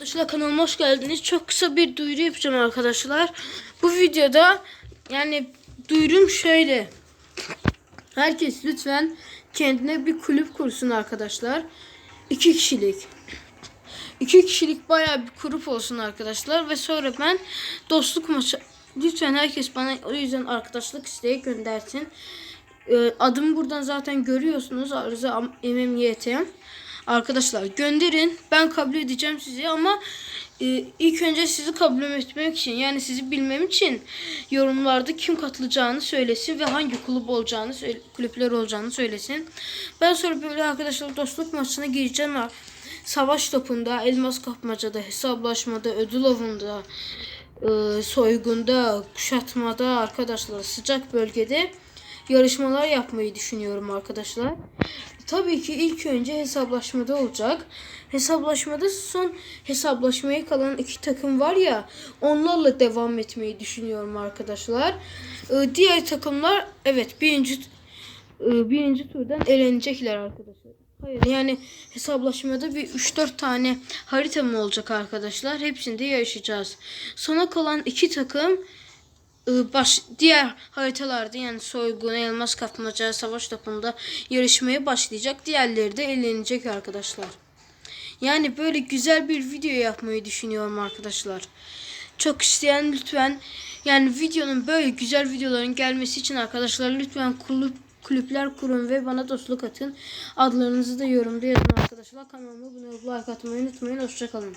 Arkadaşlar kanalıma hoş geldiniz. Çok kısa bir duyuru yapacağım arkadaşlar. Bu videoda yani duyurum şöyle. Herkes lütfen kendine bir kulüp kursun arkadaşlar. İki kişilik. İki kişilik bayağı bir grup olsun arkadaşlar. Ve sonra ben dostluk maçı... Lütfen herkes bana o yüzden arkadaşlık isteği göndersin. Ee, adımı buradan zaten görüyorsunuz. Arıza MMYT. Arkadaşlar gönderin. Ben kabul edeceğim sizi ama e, ilk önce sizi kabul etmek için yani sizi bilmem için yorumlarda kim katılacağını söylesin ve hangi kulüp olacağını kulüpler olacağını söylesin. Ben sonra böyle arkadaşlar dostluk maçına gireceğim. Savaş topunda, elmas kapmacada, hesaplaşmada, ödül avında, e, soygunda, kuşatmada arkadaşlar sıcak bölgede yarışmalar yapmayı düşünüyorum arkadaşlar. Tabii ki ilk önce hesaplaşmada olacak. Hesaplaşmada son hesaplaşmaya kalan iki takım var ya onlarla devam etmeyi düşünüyorum arkadaşlar. Ee, diğer takımlar evet birinci e, birinci turdan elenecekler arkadaşlar. Hayır yani hesaplaşmada bir 3-4 tane harita mı olacak arkadaşlar? Hepsinde yarışacağız. Sona kalan iki takım baş diğer haritalarda yani soygun, elmas kapmaca, savaş topunda yarışmaya başlayacak. Diğerleri de elenecek arkadaşlar. Yani böyle güzel bir video yapmayı düşünüyorum arkadaşlar. Çok isteyen lütfen yani videonun böyle güzel videoların gelmesi için arkadaşlar lütfen kulüp kulüpler kurun ve bana dostluk atın. Adlarınızı da yorumda yazın arkadaşlar. Kanalıma abone olup like atmayı unutmayın. Hoşçakalın.